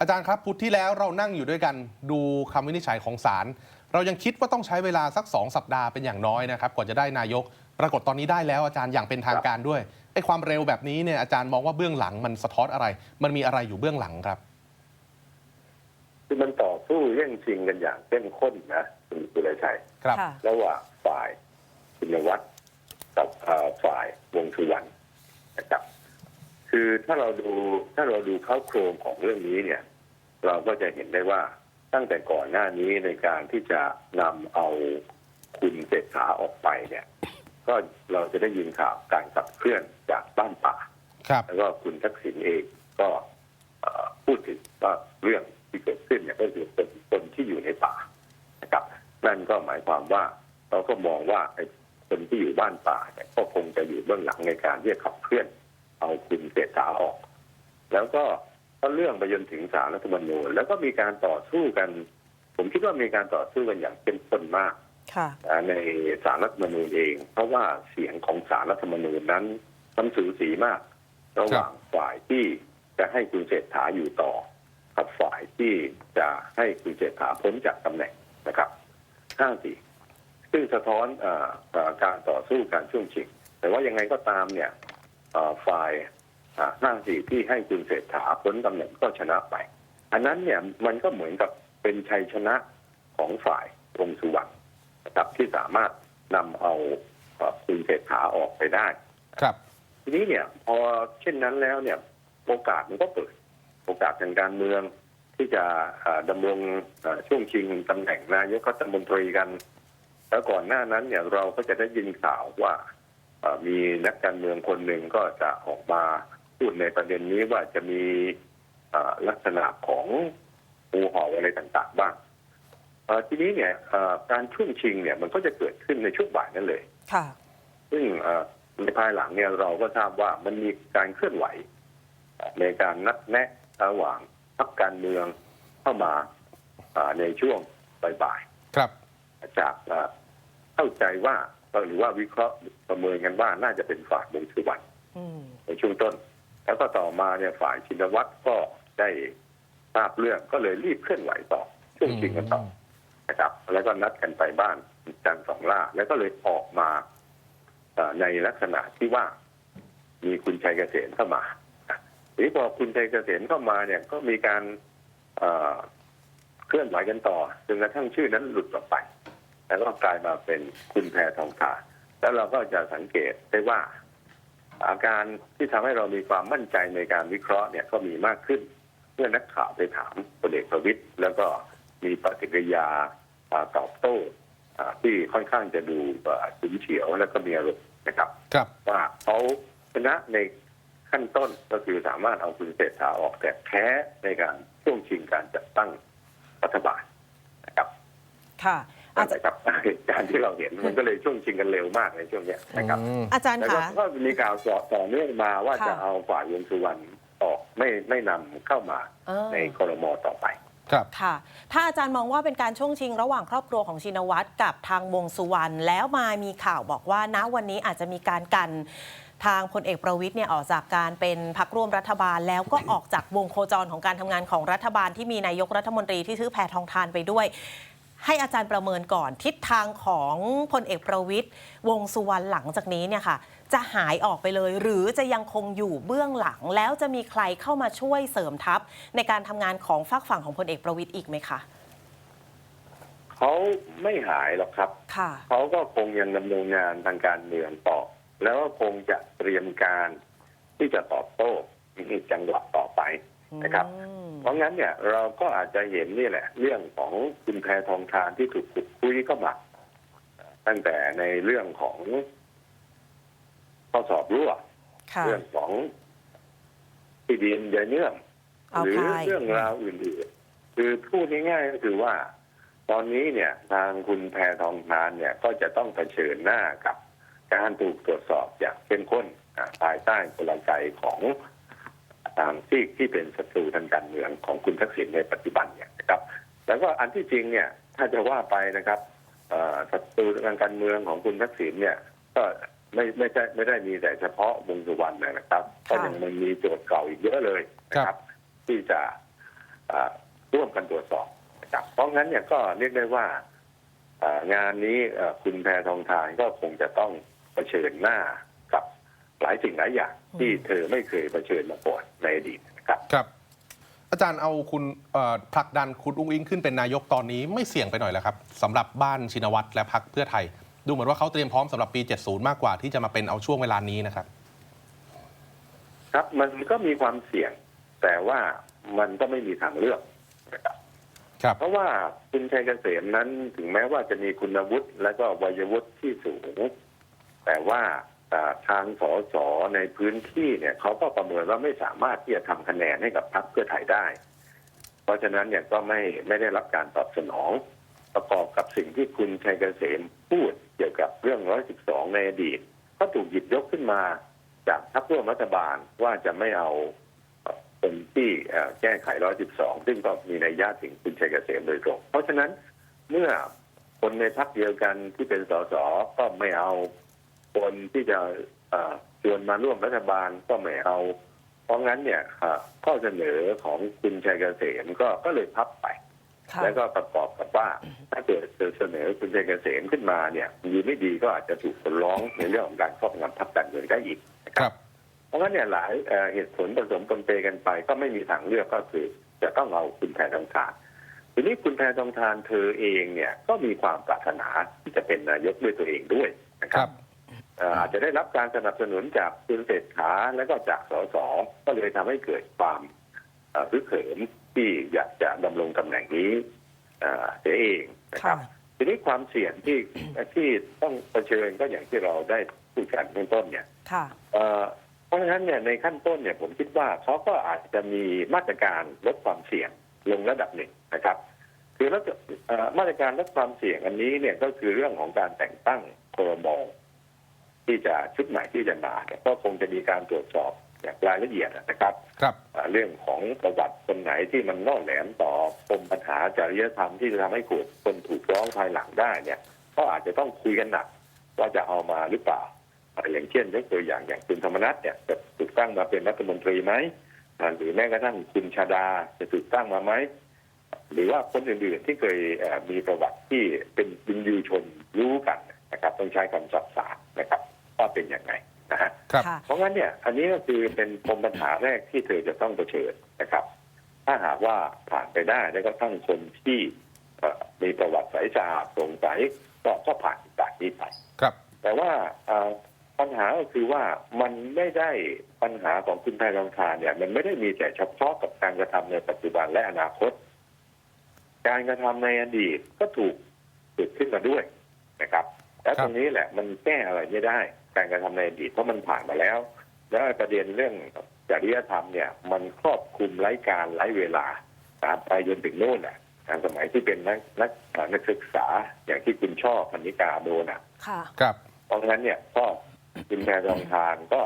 อาจารย์ครับพุธที่แล้วเรานั่งอยู่ด้วยกันดูคำวินิจฉัยของศาลเรายังคิดว่าต้องใช้เวลาสัก 2 สัปดาห์เป็นอย่างน้อยนะครับกว่าจะได้นายก ปรากฏตอนนี้ได้แล้วอาจารย์อย่างเป็นทางการด้วยไอ้ความเร็วแบบนี้เนี่ยอาจารย์มองว่าเบื้องหลังมันสะท้อนอะไร มันมีอะไรอยู่เบื้องหลังครับ คือมันต่อสู้แย่งชิงกันอย่างเข้มข้นนะคุณสุรชัยครับค่ะระหว่างฝ่ายคุณวัฒน์กับเอ่อฝ่ายวงสุวรรณนะครับ คือถ้าเราดูถ้าเราดูเข้าโครงของเรื่องนี้เนี่ย เราก็จะเห็นได้ว่าตั้งแต่ก่อนหน้านี้ในการที่จะนำเอาคุณเศรษฐาออกไปเนี่ย ก็เราจะได้ยินข่าวการขับเคลื่อนจากบ้านป่าครับแล้วก็คุณทักษิณเองก็เอ่อพูดถึงว่าเรื่องที่เกิดขึ้นเนี่ยก็คือเป็นคนที่อยู่ในป่านะครับนั่นก็หมายความว่าเราก็มองว่าไอ้คนที่อยู่บ้านป่าเนี่ยก็คงจะอยู่เบื้องหลังในการที่จะขับเคลื่อน เอาคุณเศรษฐาออก แล้วก็ก็เรื่องไปจนถึงศาลรัฐธรรมนูญแล้วก็มีการต่อสู้กัน ผมคิดว่ามีการต่อสู้กันอย่างเข้มข้นมากค่ะอ่าในสารรัฐธรรมนูญเอง เพราะว่าเสียงของสารรัฐธรรมนูญนั้นมันสูสีมาก ระหว่างฝ่ายที่จะให้คุณเศรษฐาอยู่ต่อกับฝ่ายที่จะให้คุณเศรษฐาพ้นจากตำแหน่งนะครับห้าสี่ซึ่งสะท้อนเออเอ่อการต่อสู้การช่วงชิงแต่ว่ายังไงก็ตามเนี่ยเอ่อ ฝ่ายห้าสี่ที่ให้คุณเศรษฐาพ้นตำแหน่งก็ชนะไป อันนั้นเนี่ยมันก็เหมือนกับเป็นชัยชนะของฝ่ายวงสุวรรณนะครับที่สามารถนำเอาเอ่อคุณเศรษฐาออกไปได้ ครับ ทีนี้เนี่ยพอเช่นนั้นแล้วเนี่ยโอกาสมันก็เปิด โอกาสทางการเมืองที่จะเอ่อดำรงเอ่อช่วงชิงตำแหน่งนายกรัฐมนตรีกัน แล้วก่อนหน้านั้นเนี่ยเราก็จะได้ยินข่าวว่าเอ่อ มีนักการเมืองคนหนึ่งก็จะออกมาพูดในประเด็นนี้ว่าจะมีเอ่อลักษณะของงูเห่าอะไรต่างๆ บ้างเอ่อทีนี้เนี่ยเอ่อการช่วงชิงเนี่ยมันก็จะเกิดขึ้นในช่วงบ่ายนั่นเลยค่ะซึ่งเอ่อในภายหลังเนี่ยเราก็ทราบว่ามันมีการเคลื่อนไหวเอ่อในการนัดแนะระหว่างพรรคการเมืองเข้ามาเอ่อในช่วงบ่ายครับๆจากเอ่อเข้าใจว่า หรือว่าวิเคราะห์ประเมินกันว่าน่าจะเป็นฝ่ายวงสุวรรณอืมในช่วงต้น แล้วก็ต่อมาเนี่ยฝ่ายชินวัตรก็ได้ทราบเรื่องก็เลยรีบเคลื่อนไหวต่อช่วงชิงกันต่อนะครับ แล้วก็นัดกันไปบ้านจันทร์สองล่า แล้วก็เลยออกมาเอ่อในลักษณะที่ว่ามีคุณชัยเกษมเข้ามาทีนี้พอคุณชัยเกษมเข้ามาเนี่ยก็มีการเอ่อเคลื่อนไหวกันต่อจนกระทั่งชื่อนั้นหลุดออกไป แล้วก็กลายมาเป็นคุณแพทองทานแล้วเราก็จะสังเกตได้ว่า อาการที่ทำให้เรามีความมั่นใจในการวิเคราะห์เนี่ยก็มีมากขึ้น เมื่อนักข่าวไปถามพลเอกประวิตยแล้วก็มีปฏิกิริยาอ่าตอบโต้อ่าที่ค่อนข้างจะดูอ่าฉุนเฉียวและก็มีอารมณ์นะครับครับว่าเขาชนะในขั้นต้นก็คือสามารถเอาคุณเศรษฐาออกแต่แพ้ในการช่วงชิงการจัดตั้งรัฐบาลนะครับ ค่ะอา นั่นจแหละครับเหตุการณ์ที่เราเห็นมันก็เลยช่วงชิงกันเร็วมากในช่วงเนี้ยนะครับอืมอาจารย์แล้วก็คะก็มีข่าวต่อต่อเนื่องมาว่าค่ะจะเอาฝ่ายวงสุวรรณออกไม่ไม่นำเข้ามาเออในครมต่อไปครับค่ะ ถ้าอาจารย์มองว่าเป็นการช่วงชิงระหว่างครอบครัวของชินวัตรกับทางวงสุวรรณแล้วมามีข่าวบอกว่าณวันนี้อาจจะมีการกันทางพลเอกประวิทย์เนี่ยออกจากการเป็นพักร่วมรัฐบาล แล้วก็ออกจากวงโคจรของการทำงานของรัฐบาลที่มีนายกรัฐมนตรีที่ชื่อแพทองทานไปด้วย ให้อาจารย์ประเมินก่อนทิศทางของพลเอกประวิทย์วงสุวรรณหลังจากนี้เนี่ยค่ะจะหายออกไปเลย หรือจะยังคงอยู่เบื้องหลัง แล้วจะมีใครเข้ามาช่วยเสริมทัพ ในการทำงานของฝากฝั่งของพลเอกประวิทย์อีกไหมคะเขาไม่หายหรอกครับค่ะ เขาก็คงยังดำเนินงานทางการเมืองต่อ แล้วก็คงจะเตรียมการที่จะตอบโต้ในจังหวะต่อไปนะครับอืมเพ ราะงั้นเนี่ยเราก็อาจจะเห็นนี่แหละ เรื่องของคุณแพทองทานที่ถูกขุดคุยเข้ามาตั้งแต่ในเรื่องของข้อสอบรั่วค่ะเรื่องของที่ดินเดเนื่องเอาหรืใครเรื่องราวอื่นๆคือพูดง่ายๆก็คือว่า ตอนนี้เนี่ย ทางคุณแพทองทานเนี่ย ก็จะต้องเผชิญหน้ากับการถูกตรวจสอบอย่างเข้มข้นอ่าภายใต้กลไกของ ทางที่ที่เป็นศัตรูทางการเมืองของคุณทักษิณในปัจจุบันเนี่ยนะครับ แล้วก็อันที่จริงเนี่ยถ้าจะว่าไปนะครับเอ่อศัตรูทางการเมืองของคุณทักษิณเนี่ย ก็ไม่ไม่ใช่ไม่ได้มีแต่เฉพาะวงสุวรรณนะครับก็ยังมันมีโจทย์เก่าอีกเยอะเลยนะครับ ที่จะอ่าร่วมกันตรวจสอบนะครับเพราะงั้นเนี่ยก็เรียกได้ว่าอ่างานนี้เอ่อคุณแพทองทานก็คงจะต้องเผชิญหน้ากับ หลายสิ่งหลายอย่างที่เธอไม่เคยเผชิญมาก่อนในอดีตนะครับครับ อาจารย์เอาคุณเอ่อผลักดันคุณอุ้งอิงขึ้นเป็นนายกตอนนี้ไม่เสี่ยงไปหน่อยแล้วครับสำหรับบ้านชินวัตรและพักเพื่อไทย ดูเหมือนว่าเขาเตรียมพร้อมสำหรับปี 70 มากกว่าที่จะมาเป็นเอาช่วงเวลานี้นะครับ ครับมันก็มีความเสี่ยง แต่ว่ามันก็ไม่มีทางเลือกนะครับครับเพราะว่าคุณชัยเกษมนั้นถึงแม้ว่าจะมีคุณวุฒิและก็วัยวุฒิที่สูง แต่ว่าอ่า ทางสสในพื้นที่เนี่ยเขาก็ประเมินว่าไม่สามารถที่จะทำคะแนนให้กับพรรคเพื่อไทยได้ เพราะฉะนั้นเนี่ยก็ไม่ไม่ได้รับการตอบสนองประกอบกับสิ่งที่คุณชัยเกษมพูดเกี่ยวกับเรื่อง 112 ในอดีต ก็ถูกหยิบยกขึ้นมาจากพรรคร่วมรัฐบาลว่าจะไม่เอาคนที่เอ่อแก้ไข 112 ซึ่งก็มีในยยะถึงคุณชัยเกษมโดยตรง เพราะฉะนั้นเมื่อคนในพรรคเดียวกันที่เป็นสสก็ไม่เอา คนที่จะเอ่อชวนมาร่วมรัฐบาลก็ไม่เอา เพราะงั้นเนี่ยเอ่อข้อเสนอของคุณชัยเกษมก็ก็เลยพับไปค่ะแล้วก็ประกอบกับว่า ถ้าเกิดเสนอคุณชัยเกษมขึ้นมาเนี่ยดีไม่ดีก็อาจจะถูกคนร้องในเรื่องของการครอบงำพรรคการเมืองได้อีกนะคครัรับบเพราะงั้นเนี่ยหลายเอ่อเหตุผลผสมปนเปกันไป ก็ไม่มีทางเลือกก็คือจะต้องเอาคุณแพทองทานทีนี้คุณแพทองทานเธอเองเนี่ยก็มีความปรารถนาที่จะเป็นนายกด้วยตัวเองด้วยนะคครัรับบเอ่ออาจจะได้รับการสนับสนุนจากคุณเศรษฐาและก็จากสสก็เลยทำให้เกิดความเอ่อรึกเขิมที่อยากจะดำรงตำแหน่งนี้เอ่อเสียเองนะครับค่ะทีนี้ความเสี่ยงที่ที่ต้องเผชิญก็อย่างที่เราได้พูดกันเบื้องต้นเนี่ยค่ะเอ่อเพราะฉะนั้นเนี่ยในขั้นต้นเนี่ยผมคิดว่าเขาก็อาจจะมีมาตรการลดความเสี่ยงลงระดับหนึ่งนะครับ คือแล้วเอ่อมาตรการลดความเสี่ยงอันนี้เนี่ยก็คือเรื่องของการแต่งตั้งครม ที่จะชุดใหม่ที่จะมาเนี่ยก็คงจะมีการตรวจสอบอย่างรายละเอียดนะครับครับอ่าเรื่องของประวัติคนไหนที่มันน่อแหลมต่อปมปัญหาจริยธรรมที่จะทำให้เกิดคนถูกร้องภายหลังได้เนี่ย ก็อาจจะต้องคุยกันหนักว่าจะเอามาหรือเปล่าอ่าอย่างเช่นยกตัวอย่างอย่างคุณธรรมนัฐเนี่ยจะถูกตั้งมาเป็นรัฐมนตรีไหมอ่าหรือแม้กระทั่งคุณชาดาจะถูกตั้งมาไหมหรือว่าคนอื่นๆที่เคยเอ่อมีประวัติที่เป็นวินยูชนรู้กันนะครับ ต้องใช้คำศัพท์ศาสตร์นะครับ ว่าเป็นอย่างไงนะฮะครับค่ะเพราะงั้นเนี่ย อันนี้ก็คือเป็นปมปัญหาแรกที่เธอจะต้องเผชิญนะครับ ถ้าหากว่าผ่านไปได้แล้วก็ตั้งคนที่เอ่อมีประวัติใสสะอาดโปร่งใสก็ก็ผ่านจากนี้ไปครับ แต่ว่าเอ่อปัญหาก็คือว่ามันไม่ได้ปัญหาของคุณแพรทองทานเนี่ย มันไม่ได้มีแต่เฉพาะกับการกระทำในปัจจุบันและอนาคต การกระทำในอดีตก็ถูกเกิดขึ้นมาด้วยนะครับ แล้วครับตรงนี้แหละมันแก้อะไรไม่ได้ การกระทำในอดีตเพราะมันผ่านมาแล้ว แล้วไอ้ประเด็นเรื่องจริยธรรมเนี่ย มันครอบคลุมไร้การไร้เวลาตามไปจนถึงโน่นอะทางสมัยที่เป็นนักนักเอ่อนักศึกษาอย่างที่คุณชอบพันิกาโดนอะค่ะครับเพราะงั้นเนี่ยก็คุณแพรองทานก็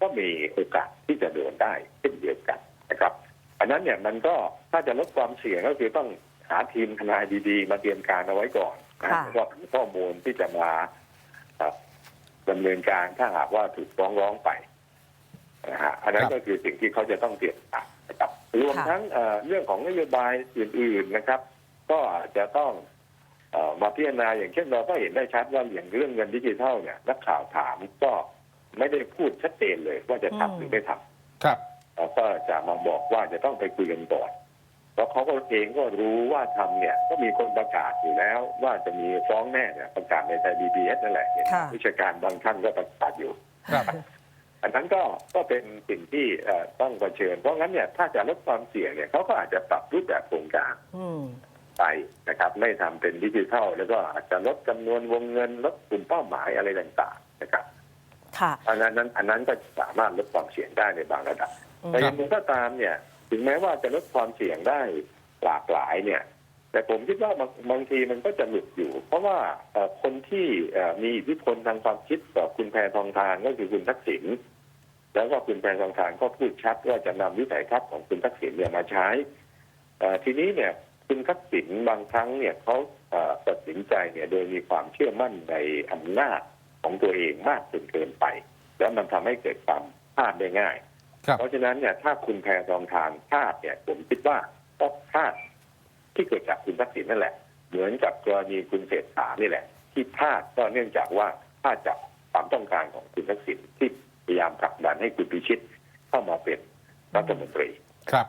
ก็มีโอกาสที่จะโดนได้เช่นเดียวกันนะครับ อันนั้นเนี่ยมันก็ถ้าจะลดความเสี่ยงก็คือต้องหาทีมทนายดีๆ มาเตรียมการเอาไว้ก่อนนะค่ะ แล้วก็มีข้อมูลที่จะมาเอ่อดำเนินการถ้าหากว่าถูกฟ้องร้องไปนะฮะอันนั้คนรับก็คือสิ่งที่เขาจะต้องเตรียมการนะครับรวมทั้งเอ่อเรื่องของนโยบายอื่น ๆนะครับ ก็อาจจะต้องเอ่อมาพิจารณาอย่างเช่นเราก็เห็นได้ชัดว่าอย่างเรื่องเงินดิจิทัลเนี่ยนักข่าวถามก็ไม่ได้พูดชัดเจนเลยว่าจะอืมทำหรือไม่ทครับำเราก็จะมาบอกว่าจะต้องไปคุยกันก่อน เพราะเขาก็เองก็รู้ว่าทำเนี่ย ก็มีคนประกาศอยู่แล้ว ว่าจะมีฟ้องแน่เนี่ยประกาศในไทยบีบีเอสนั่นแหละเห็นค่ะวิชาการบางท่านก็ประกาศอยู่ครับอันนั้นก็ก็เป็นสิ่งที่เอ่อต้องเผชิญ เพราะงั้นเนี่ยถ้าจะลดความเสี่ยงเนี่ยเขาก็อาจจะปรับรูปแบบโครงการอืมไปนะครับ ไม่ทำเป็นดิจิทัล แล้วก็อาจจะลดจำนวนวงเงินลดกลุ่มเป้าหมายอะไรต่างๆนะครับค่ะอันนั้นนั้นอันนั้นก็สามารถลดความเสี่ยงได้ในบางระดับอืมแต่อย่างไรก็ตามเนี่ย ถึงแม้ว่าจะลดความเสี่ยงได้หลากหลายเนี่ย แต่ผมคิดว่าบางบางทีมันก็จะหลุดอยู่ เพราะว่าคนที่มีอิทธิพลทางความคิดต่อคุณแพรทองทานก็คือคุณทักษิณแล้วก็คุณแพรทองทานก็พูดชัดว่าจะนำวิสัยทัศน์ของคุณทักษิณเนี่ยมาใช้ทีนี้เนี่ยคุณทักษิณบางครั้งเนี่ยเขาตัดสินใจเนี่ยโดยมีความเชื่อมั่นในอำนาจของตัวเองมากจนเกินไป แล้วมันทำให้เกิดความพลาดได้ง่าย เพราะฉะนั้นเนี่ยถ้าคุณแพรทองทานพลาดเนี่ย ผมคิดว่าก็พลาดที่เกิดจากคุณทักษิณนั่นแหละ เหมือนกับกรณีคุณเศรษฐานี่แหละ ที่พลาดก็เนื่องจากว่าพลาดจากความต้องการของคุณทักษิณที่พยายามผลักดันให้คุณพิชิตเข้ามาเป็นรัฐมนตรีครับ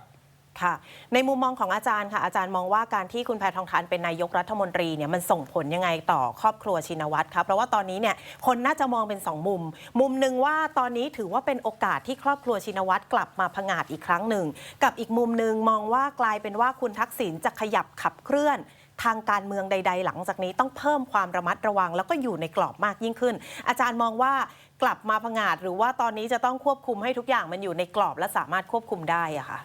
ค่ะ ในมุมมองของอาจารย์ค่ะ อาจารย์มองว่าการที่คุณแพทองทานเป็นนายกรัฐมนตรีเนี่ยมันส่งผลยังไงต่อครอบครัวชินวัตรคะเพราะว่าตอนนี้เนี่ยคนน่าจะมองเป็นสองมุม มุมหนึ่งว่าตอนนี้ถือว่าเป็นโอกาสที่ครอบครัวชินวัตรกลับมาผงาดอีกครั้งหนึ่ง กับอีกมุมหนึ่งมองว่ากลายเป็นว่าคุณทักษิณจะขยับขับเคลื่อนทางการเมืองใด ๆ หลังจากนี้ต้องเพิ่มความระมัดระวัง แล้วก็อยู่ในกรอบมากยิ่งขึ้น อาจารย์มองว่ากลับมาผงาดหรือว่าตอนนี้จะต้องควบคุมให้ทุกอย่างมันอยู่ในกรอบและสามารถควบคุมได้อะค่ะ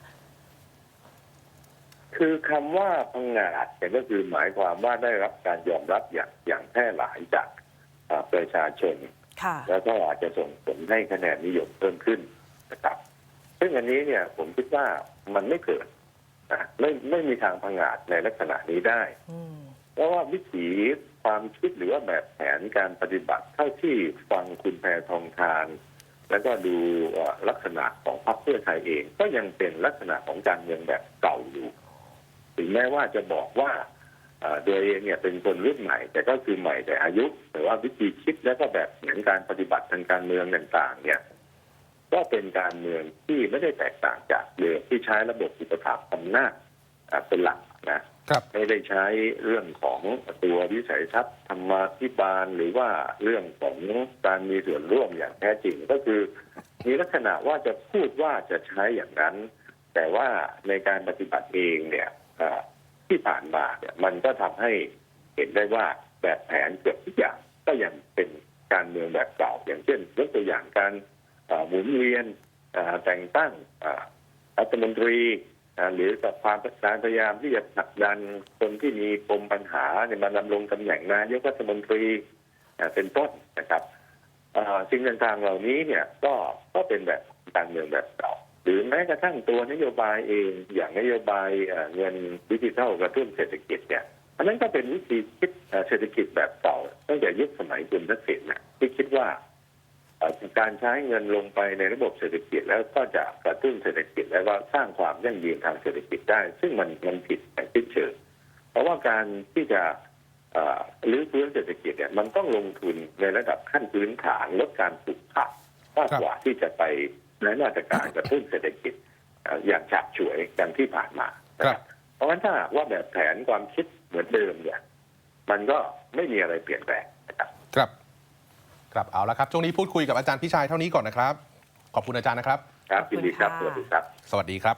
คือคำว่าพังงาดเนี่ยก็คือหมายความว่าได้รับการยอมรับอย่างอย่างแพร่หลายจากอ่าประชาชนค่ะแล้วก็อาจจะส่งผลให้คะแนนนิยมเพิ่มขึ้นนะครับ ซึ่งอันนี้เนี่ยผมคิดว่ามันไม่เกิดนะไม่ไม่มีทางพังงาดในลักษณะนี้ได้อืมเพราะว่าวิถีความคิดหรือว่าแบบแผนการปฏิบัติเท่าที่ฟังคุณแพทองทาน แล้วก็ดูเอ่อลักษณะของพรรคเพื่อไทยเอง ก็ยังเป็นลักษณะของการเมืองแบบเก่าอยู่ ถึงแม้ว่าจะบอกว่าเอ่อโดยเองเนี่ยเป็นคนรุ่นใหม่ แต่ก็คือใหม่แต่อายุแต่ว่าวิธีคิดแล้วก็แบบแผนการปฏิบัติทางการเมืองต่างๆ เนี่ย ก็เป็นการเมืองที่ไม่ได้แตกต่างจากเดิมที่ใช้ระบบอุปถัมภ์อำนาจอ่าเป็นหลักนะครับไม่ได้ใช้เรื่องของตัววิสัยทัศน์ธรรมาภิบาลหรือว่าเรื่องของการมีส่วนร่วมอย่างแท้จริงก็คือมีลักษณะว่าจะพูดว่าจะใช้อย่างนั้น แต่ว่าในการปฏิบัติเองเนี่ยอ่า ที่ผ่านมาเนี่ยมันก็ทำให้เห็นได้ว่าแบบแผนเกือบทุกอย่างก็ยังเป็นการเมืองแบบเก่าอย่างเช่นยกตัวอย่างการหมุนเวียนแต่งตั้งรัฐมนตรีหรือกับความการพยายามที่จะผลักดันคนที่มีปมปัญหาเนี่ยมาดำรงตำแหน่งนายกรัฐมนตรีเป็นต้นนะครับสิ่งต่างๆเหล่านี้เนี่ยก็ก็เป็นแบบการเมืองแบบเก่า หรือแม้กระทั่งตัวนโยบายเองอย่างนโยบายเงินดิจิทัลกระตุ้นเศรษฐกิจเนี่ยอันนั้นก็เป็นวิธีคิดเศรษฐกิจแบบเก่าตั้งแต่ยุคสมัยคุณทักษิณนะที่คิดว่าการใช้เงินลงไปในระบบเศรษฐกิจแล้วก็จะกระตุ้นเศรษฐกิจแล้วก็สร้างความยั่งยืนทางเศรษฐกิจได้ ซึ่งมันมันผิดอย่างสิ้เชิงเพราะว่าการที่จะรื้อฟื้นเศรษฐกิจเนี่ยมันต้องลงทุนในระดับขั้นพื้นฐานลดการปลูกผักมากกว่าที่จะไป ในมาตรการกระตุ้นเศรษฐกิจเอ่ออย่างฉาบฉวยอย่างที่ผ่านมานะคครัรับบเพราะฉะนั้นถ้าหากว่าแบบแผนความคิดเหมือนเดิมเนี่ย มันก็ไม่มีอะไรเปลี่ยนแปลงนะครับ ครับ ครับเอาละครับช่วงนี้พูดคุยกับอาจารย์พิชัยเท่านี้ก่อนนะครับ ขอบคุณอาจารย์นะครับ ครับยินดีครับขอบคุณค่ะสวัสดีครับ สวัสดีครับ